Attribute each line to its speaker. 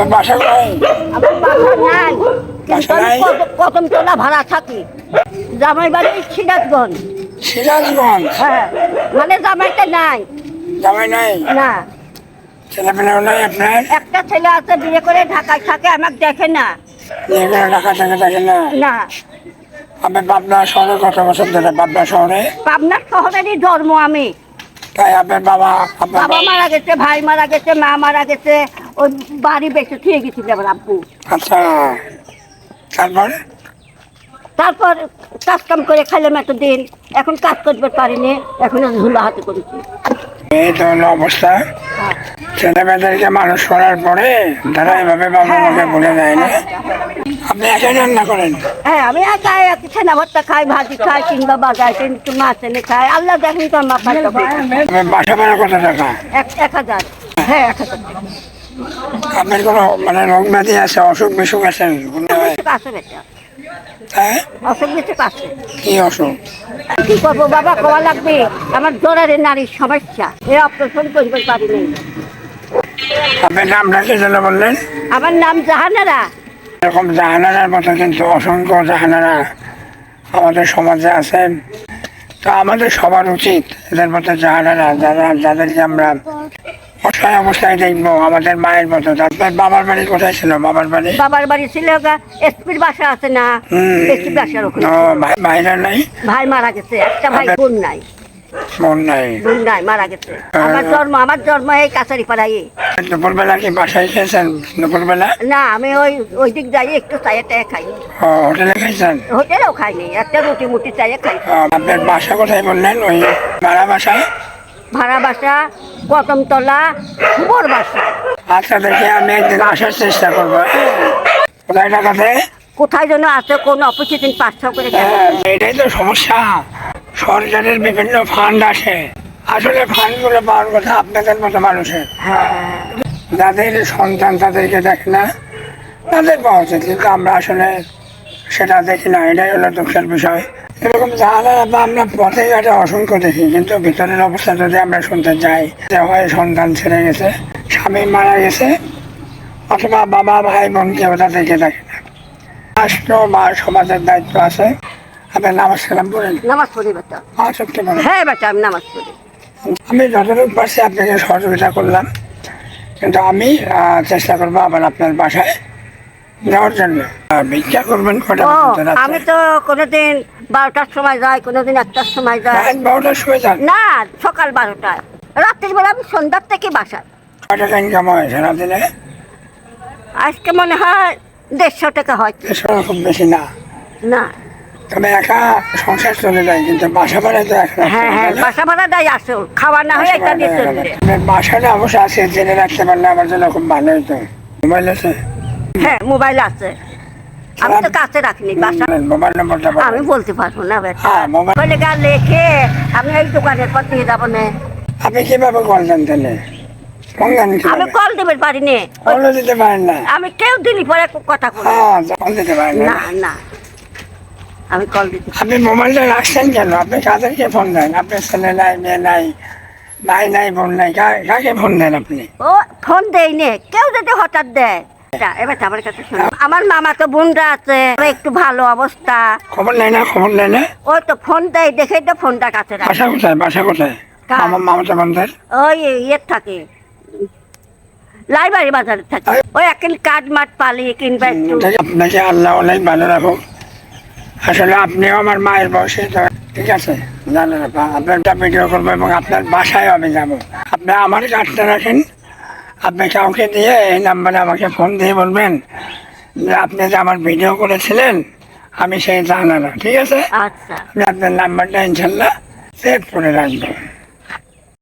Speaker 1: ওর বাসা কোথায়
Speaker 2: আমার বাসা নাই।
Speaker 1: বাসা নাই?
Speaker 2: কদম তোলা ভাড়া থাকি? জামাই বাড়ি সিরাজগঞ্জ।
Speaker 1: সিরাজগঞ্জ?
Speaker 2: হ্যাঁ। মানে জামাইটা নাই।
Speaker 1: জামাই নাই?
Speaker 2: না।
Speaker 1: ছেলেপেলেও নাই আপনার?
Speaker 2: একটা ছেলে আছে বিয়ে করে ঢাকায় থাকে আমাকে দেখে না।
Speaker 1: বিয়ে করে থাকে না?
Speaker 2: না।
Speaker 1: আপনি পাবনা শহরে কত বছর ধরে? পাবনা শহরে?
Speaker 2: পাবনার শহরেরই জন্ম আমি।
Speaker 1: তাই আপনার বাবা
Speaker 2: বাবা মারা গেছে ভাই মারা গেছে মা মারা গেছে ওই বাড়ি বেঁচে থুয়ে গেছিল আমার আব্বু।
Speaker 1: আচ্ছা তারপরে?
Speaker 2: তারপর কাজ কাম করে খাইলাম এতদিন এখন কাজ করতে পারিনি এখন ঝুলা হাতে করেছি।
Speaker 1: এই তো হলো অবস্থা। ছেলে মেয়েদেরকে মানুষ করার পরে তারা এভাবে বাবা মাকে বলে দেয় না? আপনি একাই রান্না করেন?
Speaker 2: হ্যাঁ আমি একাই এক ছানা ভর্তা খাই ভাজি খাই কিংবা বাজার একটু মাছ এনে খাই। আল্লাহ দেখেন তো আমার
Speaker 1: বাসা ভাড়া কত টাকা?
Speaker 2: এক হাজার। হ্যাঁ এক হাজার
Speaker 1: আপনার কোনো মানে রোগ ব্যাধি আছে অসুখ বিসুখ আছে হ্যাঁ কি অসুখ?
Speaker 2: কি করব বাবা লাগবে? আমার জোরারে নারীর সমস্যা। এ অপারেশন করতে পারিনি
Speaker 1: আপনার নামটা কি যেন বললেন?
Speaker 2: আমার নাম জাহানারা।
Speaker 1: এরকম জাহানারার মতো কিন্তু অসংখ্য জাহানারা আমাদের সমাজে আছেন। তো আমাদের সবার উচিত এদের মতো জাহানারা যারা যাদেরকে আমরা অসহায় অবস্থায় দেখব আমাদের মায়ের মতো। তারপর বাবার বাড়ি কোথায় ছিল? বাবার বাড়ি?
Speaker 2: বাবার বাড়ি ছিল এসপির বাসা আছে না? এসপির বাসার ওখানে।
Speaker 1: ভাই ভাইরা নাই?
Speaker 2: ভাই মারা গেছে। একটা ভাই বোন নাই।
Speaker 1: নাই।
Speaker 2: বোন নাই মারা গেছে। আমার জন্ম আমার জন্ম এই কাছারি পাড়াই
Speaker 1: দুপুরবেলা কি বাসায় খেয়েছেন? দুপুরবেলা?
Speaker 2: না আমি ওই ওই দিক যাই একটু চাইয়ে টাইয়ে খাই।
Speaker 1: হোটেলে খাইছেন?
Speaker 2: হোটেলেও খাইনি একটা রুটি মুটি চাইয়ে খাই।
Speaker 1: আপনার বাসা কোথায় বললেন? ওই ভাড়া বাসা
Speaker 2: ভাড়া বাসা কদমতলা বর বাসা।
Speaker 1: আচ্ছা দেখি আমি একদিন আসার চেষ্টা করব। হ্যাঁ? কোথায় টাকাতে
Speaker 2: কোথায় যেন আছে কোন অফিসে দিন পাঁচশো করে
Speaker 1: হ্যাঁ, এটাই তো সমস্যা। সরকারের বিভিন্ন ফান্ড আসে। আসলে ফান্ডগুলো পাওয়ার কথা আপনাদের মতো মানুষের।
Speaker 2: হ্যাঁ।
Speaker 1: যাদের সন্তান তাদেরকে দেখে না তাদের পাওয়া উচিত। কিন্তু আমরা আসলে সেটা দেখি না। এটাই হলো দুঃখের বিষয়। এরকম জাহাজ বা আমরা পথে ঘাটে অসংখ্য দেখি কিন্তু ভিতরের অবস্থা যদি আমরা শুনতে যাই যে হয় সন্তান ছেড়ে গেছে স্বামী মারা গেছে অথবা বাবা ভাই বোন কেউ তাদেরকে দেখে না। রাষ্ট্র বা সমাজের দায়িত্ব আছে। আপনি নামাজ কালাম বলেন।
Speaker 2: নামাজ পড়ি বেটা
Speaker 1: আসক্তি বলেন।
Speaker 2: হ্যাঁ আমি নামাজ পড়ি
Speaker 1: আমি যতটুকু পারছি আপনাকে সহযোগিতা করলাম কিন্তু আমি চেষ্টা করব আবার আপনার বাসায় যাওয়ার জন্য। ভিক্ষা করবেন কটা রাত্রে?
Speaker 2: আমি তো কোনোদিন বারোটার সময় যাই কোনোদিন একটার সময় যাই।
Speaker 1: বারোটার সময় যান?
Speaker 2: না সকাল বারোটায়। রাত্রির বেলা আমি সন্ধ্যার থেকে বাসায়।
Speaker 1: কয় টাকা ইনকাম হয় সারাদিনে
Speaker 2: আজকে মনে হয় দেড়শো টাকা হয়।
Speaker 1: দেড়শো খুব বেশি না।
Speaker 2: না।
Speaker 1: তবে একা সংসার চলে যায় কিন্তু বাসা ভাড়ায় তো এক
Speaker 2: হ্যাঁ হ্যাঁ? বাসা ভাড়া দেয় আসো খাওয়া না হয় এটা দিয়ে
Speaker 1: বাসাটা অবশ্য আছে জেনে রাখতে পারলে আমার জন্য খুব ভালো হতো। মোবাইল আছে
Speaker 2: হ্যাঁ মোবাইল আছে। আমি তো কাছে রাখিনি বাসা। আমি বলতে পারব না বেটা।
Speaker 1: হ্যাঁ,
Speaker 2: বলে গা লেখে আমি এই দোকানের পর দিয়ে যাব না।
Speaker 1: আপনি কীভাবে কল দেন তাহলে?
Speaker 2: আমি কল
Speaker 1: কলও দিতে পারেন না।
Speaker 2: আমি কেউ দিলি পরে কথা
Speaker 1: হ্যাঁ কল দিতে পারেন না।
Speaker 2: না না। আমি কল দিতে
Speaker 1: আপনি মোবাইলটা রাখছেন কেন? আপনি কাদেরকে ফোন দেন? আপনার ছেলে নাই মেয়ে নাই ভাই নাই বোন নাই কাকে ফোন দেন আপনি?
Speaker 2: ও ফোন দেই নে। কেউ যদি হঠাৎ দেয় এটা, এবার আমার কাছে শোনো। আমার মামা তো বোনরা আছে একটু ভালো অবস্থা।
Speaker 1: খবর নেয় না খবর নেয় না?
Speaker 2: ওই তো ফোন দেয় দেখেই তো ফোনটা কাছে রাখে।
Speaker 1: বাসা কোথায় বাসা কোথায়? আমার মামাতো বন্ধের
Speaker 2: ওই ইয়ের থাকে। লাইব্রেরি বাজারে থাকে। ওই এখন কাঠ মাঠ পালিয়ে কিনবে একটু
Speaker 1: আপনাকে আল্লাহ অনেক ভালো রাখুক। আসলে আপনিও আমার মায়ের বয়সে ঠিক আছে? জানেন আপা, আপনার ভিডিও করব এবং আপনার বাসায় আমি যাব। আপনি আমার কার্ডটা রাখেন। আপনি কাউকে দিয়ে এই নাম্বারে আমাকে ফোন দিয়ে বলবেন যে আপনি যে আমার ভিডিও করেছিলেন আমি সেই জানানো ঠিক আছে?
Speaker 2: আচ্ছা।
Speaker 1: আমি আপনার নাম্বারটা ইনশাল্লাহ সেভ করে রাখব